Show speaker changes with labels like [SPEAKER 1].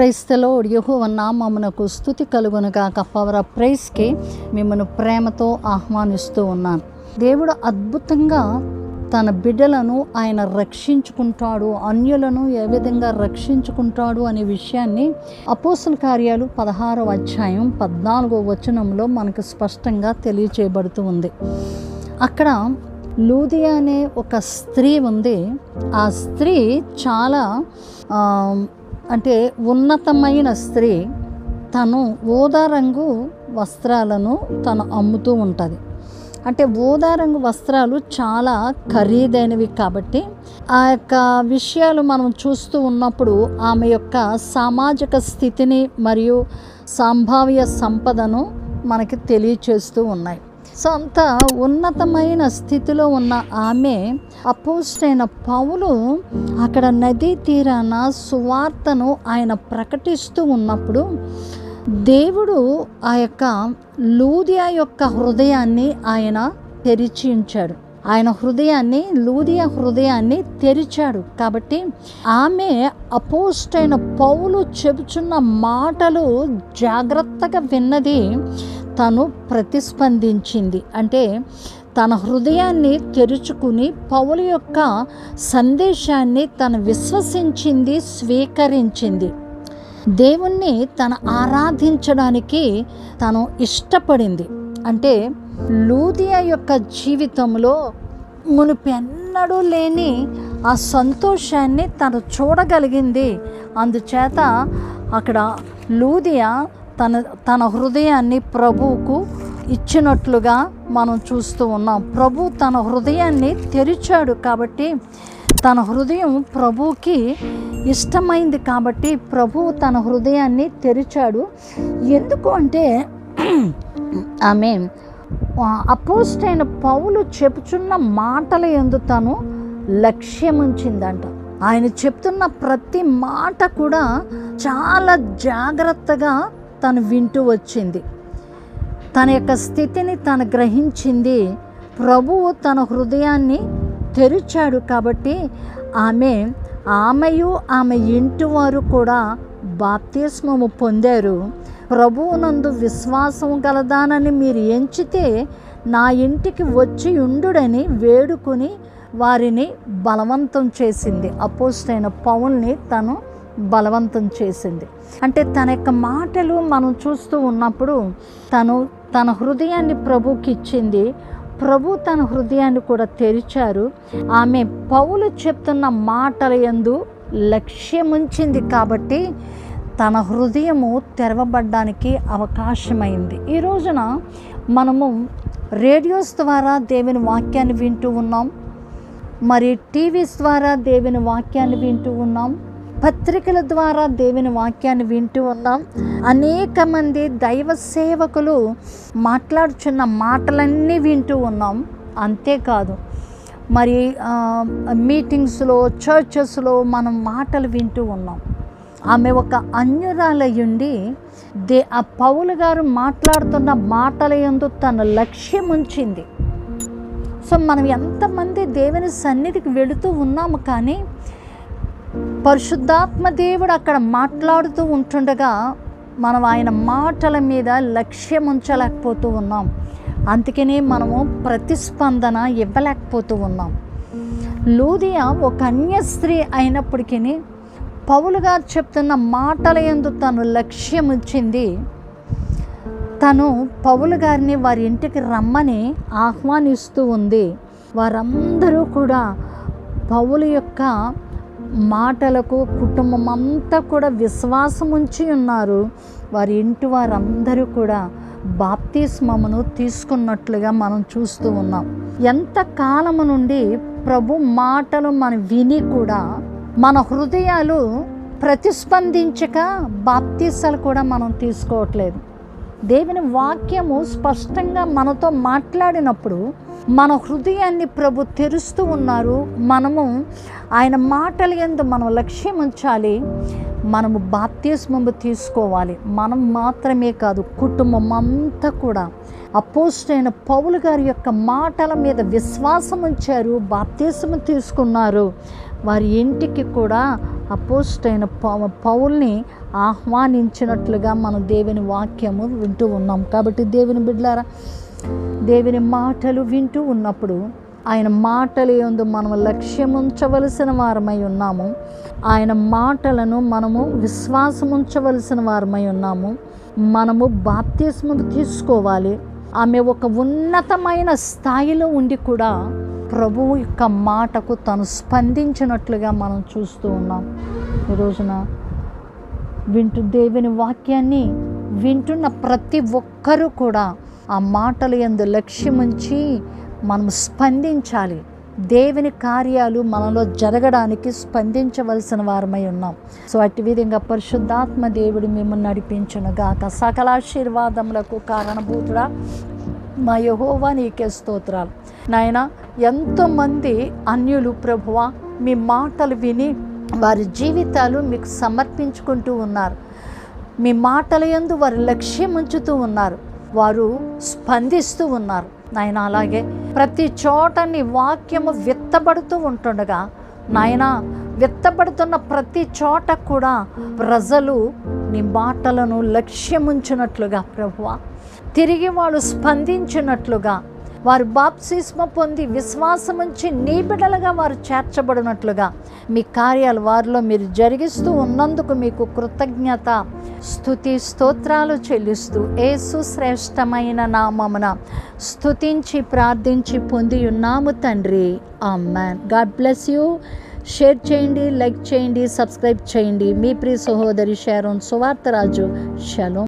[SPEAKER 1] క్రైస్తలో యహోవ నామమునకు స్థుతి కలుగునుగాక పవర్ ఆఫ్ ప్రైస్కి మిమ్మల్ని ప్రేమతో ఆహ్వానిస్తూ ఉన్నాను. దేవుడు అద్భుతంగా తన బిడ్డలను ఆయన రక్షించుకుంటాడు. అన్యులను ఏ విధంగా రక్షించుకుంటాడు అనే విషయాన్ని అపోసల కార్యాలు పదహారవ అధ్యాయం పద్నాలుగో వచనంలో మనకు స్పష్టంగా తెలియచేయబడుతూ ఉంది. అక్కడ లూదియా అనే ఒక స్త్రీ ఉంది. ఆ స్త్రీ చాలా అంటే ఉన్నతమైన స్త్రీ తను ఊదారంగు వస్త్రాలను తను అమ్ముతూ ఉంటుంది. అంటే ఊదా రంగు వస్త్రాలు చాలా ఖరీదైనవి కాబట్టి ఆ యొక్క విషయాలు మనం చూస్తూ ఉన్నప్పుడు ఆమె యొక్క సామాజిక స్థితిని మరియు సంభావ్య సంపదను మనకి తెలియచేస్తూ ఉన్నాయి. సో అంత ఉన్నతమైన స్థితిలో ఉన్న ఆమె అపోస్టైన పౌలు అక్కడ నదీ తీరాన సువార్తను ఆయన ప్రకటిస్తూ ఉన్నప్పుడు దేవుడు ఆ యొక్క లూదియా యొక్క హృదయాన్ని ఆయన తెరిచించాడు. ఆయన హృదయాన్ని లూదియా హృదయాన్ని తెరిచాడు. కాబట్టి ఆమె అపోస్టైన పౌలు చెబుచున్న మాటలు జాగ్రత్తగా విన్నది తను ప్రతిస్పందించింది. అంటే తన హృదయాన్ని తెరుచుకుని పౌలు యొక్క సందేశాన్ని తను విశ్వసించింది స్వీకరించింది. దేవుణ్ణి తను ఆరాధించడానికి తను ఇష్టపడింది. అంటే లూదియా యొక్క జీవితంలో మునుపెన్నడూ లేని ఆ సంతోషాన్ని తను చూడగలిగింది. అందుచేత అక్కడ లూదియా తన తన హృదయాన్ని ప్రభువుకు ఇచ్చినట్లుగా మనం చూస్తూ ఉన్నాం. ప్రభు తన హృదయాన్ని తెరిచాడు కాబట్టి తన హృదయం ప్రభువుకి ఇష్టమైంది కాబట్టి ప్రభు తన హృదయాన్ని తెరిచాడు. ఎందుకు అంటే ఆమె అపోస్ట్ అయిన పౌలు చెప్పుచున్న మాటల ఎందు తను లక్ష్యం ఉంచిందంట ఆయన చెప్తున్న ప్రతి మాట కూడా చాలా జాగ్రత్తగా తను వింటూ వచ్చింది. తన యొక్క స్థితిని తను గ్రహించింది. ప్రభువు తన హృదయాన్ని తెరిచాడు కాబట్టి ఆమె ఆమెయు ఆమె ఇంటి వారు కూడా బాప్తిస్మము పొందారు. ప్రభువునందు విశ్వాసం గలదానని మీరు ఎంచితే నా ఇంటికి వచ్చి ఉండుడని వేడుకొని వారిని బలవంతం చేసింది. అపోస్టైన పౌల్ని తను బలవంతం చేసింది. అంటే తన యొక్క మాటలు మనం చూస్తూ ఉన్నప్పుడు తను తన హృదయాన్ని ప్రభుకి ఇచ్చింది. ప్రభు తన హృదయాన్ని కూడా తెరిచారు. ఆమె పౌలు చెప్తున్న మాటల యందు లక్ష్యముంచింది కాబట్టి తన హృదయము తెరవబడ్డానికి అవకాశమైంది. ఈ రోజున మనము రేడియోస్ ద్వారా దేవుని వాక్యాన్ని వింటూ ఉన్నాం. మరి టీవీస్ ద్వారా దేవుని వాక్యాన్ని వింటూ ఉన్నాం. పత్రికల ద్వారా దేవుని వాక్యాన్ని వింటూ ఉన్నాం. అనేక మంది దైవ సేవకులు మాట్లాడుచున్న మాటలన్నీ వింటూ ఉన్నాం. అంతేకాదు మరి మీటింగ్స్లో చర్చెస్లో మనం మాటలు వింటూ ఉన్నాం. ఆమె ఒక అన్యురాలయ్యుండి దే ఆ పౌలు గారు మాట్లాడుతున్న మాటల యందు తన లక్ష్యం ఉంచింది. సో మనం ఎంతమంది దేవుని సన్నిధికి వెళుతూ ఉన్నాము కానీ పరిశుద్ధాత్మ దేవుడు అక్కడ మాట్లాడుతూ ఉంటుండగా మనం ఆయన మాటల మీద లక్ష్యం ఉంచలేకపోతూ ఉన్నాం. అందుకనే మనము ప్రతిస్పందన ఇవ్వలేకపోతూ ఉన్నాం. లూదియా ఒక అన్య స్త్రీ అయినప్పటికీ పౌలు గారు చెప్తున్న మాటల ఎందు తను లక్ష్యం ఇచ్చింది తను పౌలు గారిని వారి ఇంటికి రమ్మని ఆహ్వానిస్తూ ఉంది. వారందరూ కూడా పౌలు యొక్క మాటలకు కుటుంబం అంతా కూడా విశ్వాసం ఉంచి ఉన్నారు. వారి ఇంటి వారందరూ కూడా బాప్తిస్మమును తీసుకున్నట్లుగా మనం చూస్తూ ఉన్నాం. ఎంత కాలము నుండి ప్రభు మాటలు మనం విని కూడా మన హృదయాలు ప్రతిస్పందించక బాప్తీసాలు కూడా మనం తీసుకోవట్లేదు. దేవుని వాక్యము స్పష్టంగా మనతో మాట్లాడినప్పుడు మన హృదయాన్ని ప్రభు తెరుస్తూ ఉన్నారు. మనము ఆయన మాటలు ఎందు మనం లక్ష్యం ఉంచాలి. మనము బాప్తిస్మము తీసుకోవాలి. మనం మాత్రమే కాదు కుటుంబం అంతా కూడా. అపోస్టైన పౌలు గారి యొక్క మాటల మీద విశ్వాసం ఉంచారు బాప్తిస్ము తీసుకున్నారు. వారి ఇంటికి కూడా అపోస్ట్ అయిన పౌల్ని ఆహ్వానించినట్లుగా మనం దేవుని వాక్యము వింటూ ఉన్నాం. కాబట్టి దేవుని బిడ్డలారా దేవుని మాటలు వింటూ ఉన్నప్పుడు ఆయన మాటలు యందు మనము లక్ష్యం ఉంచవలసిన వారమై ఉన్నాము. ఆయన మాటలను మనము విశ్వాసం ఉంచవలసిన వారమై ఉన్నాము. మనము బాప్తిస్మము తీసుకోవాలి. ఆమె ఒక ఉన్నతమైన స్థాయిలో ఉండి కూడా ప్రభువు యొక్క మాటకు తను స్పందించినట్లుగా మనం చూస్తూ ఉన్నాం. ఈ రోజున దేవుని వాక్యాన్ని వింటున్న ప్రతి ఒక్కరూ కూడా ఆ మాటలు ఎందు లక్ష్యముంచి మనం స్పందించాలి. దేవుని కార్యాలు మనలో జరగడానికి స్పందించవలసిన వారమై ఉన్నాం. సో అట్టి విధంగా పరిశుద్ధాత్మ దేవుడు మిమ్మల్ని నడిపించునుగాక సకల ఆశీర్వాదములకు కారణభూతుడా మా యహోవా నీకే స్తోత్రాలు. నాయన ఎంతోమంది అన్యులు ప్రభువ మీ మాటలు విని వారి జీవితాలు మీకు సమర్పించుకుంటూ ఉన్నారు. మీ మాటల యందు వారి లక్ష్యం ఉంచుతూ ఉన్నారు. వారు స్పందిస్తూ ఉన్నారు. నాయన అలాగే ప్రతి చోట నీ వాక్యము విత్తబడుతూ ఉంటుండగా నాయన విత్తబడుతున్న ప్రతి చోట కూడా ప్రజలు నీ మాటలను లక్ష్యముంచినట్లుగా ప్రభువా తిరిగి వాళ్ళు స్పందించినట్లుగా వారు బాప్సిస్మ పొంది విశ్వాసముంచి నీ బిడ్డలుగా వారు చేర్చబడినట్లుగా. మీ కార్యాలు వారిలో మీరు జరిగిస్తూ ఉన్నందుకు మీకు కృతజ్ఞత. స్థుతి స్తోత్రాలు చెల్లిస్తూ ఏసు శ్రేష్టమైన నామమున స్థుతించి ప్రార్థించి పొంది ఉన్నాము తండ్రి. Amen god bless you. Share చేయండి లైక్ చేయండి సబ్స్క్రైబ్ చేయండి. మీ ప్రియ సహోదరి షారోన్ సువార్తరాజు. షలో.